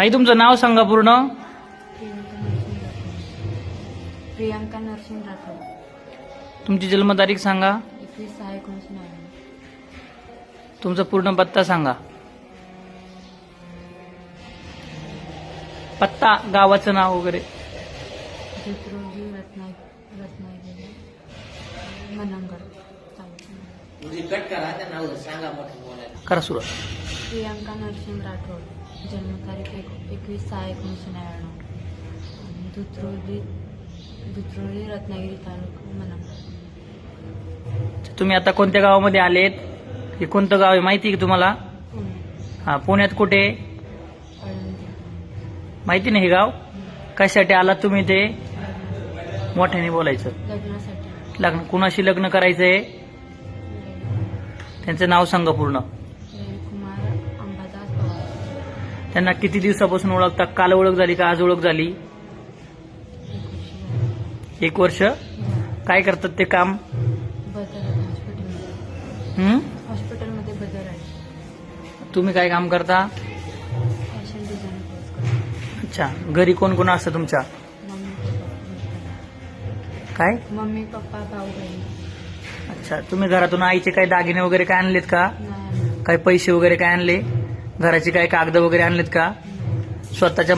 ताई तुमचं नाव सांगा पूर्ण. प्रियंका नरसिंह राठोड. तुमची जन्मतारीख सांगा. एकवीस सहा नव्याण्णव. तुमचा पूर्ण पत्ता सांगा. पत्ता गावाचं नाव वगैरे. रत्नागिरी मनंगड म्हणजे कट करा त्या नाव सांगा मोठं बोलायला. करा सुरू प्रियंका नरसिंह राठोड जन्मतारीख एक एकवीस सहा एकोणीसशे नव्याण्णव. दुत्रोली दुत्रोली रत्नागिरी तालुका मनंगड तुम्ही आता कोणत्या गावामध्ये आलेत? हे कोणतं गाव आहे माहिती आहे का तुम्हाला? पुणे. हा पुण्यात कुठे? आळंदी माहिती नाही हे गाव? कशासाठी आलात तुम्ही ते? मोठ्याने बोलायचं. लग्नासाठी. लग्न कुणाशी लग्न करायचंय? त्यांचं नाव सांगा पूर्ण. कुमार अंबादास पवार. त्यांना किती दिवसापासून ओळखता? काल ओळख झाली का? आज ओळख झाली? एक वर्षी. एक वर्ष काय करतात ते काम? बदल आहे हॉस्पिटलमध्ये. हं? हॉस्पिटलमध्ये बदल आहे. तुम्ही काय काम करता? फॅशन डिझाईन कोर्स करतो. अच्छा. घरी कोण कोण असतं तुमच्या? Mummy papa. काय? मम्मी पप्पा भाऊ बहीण अच्छा तुम्ही घरातून आईचे काही दागिने वगैरे काय आणलेत का? काही पैसे वगैरे काय आणले? घराचे काही कागद वगैरे आणलेत का? स्वतःच्या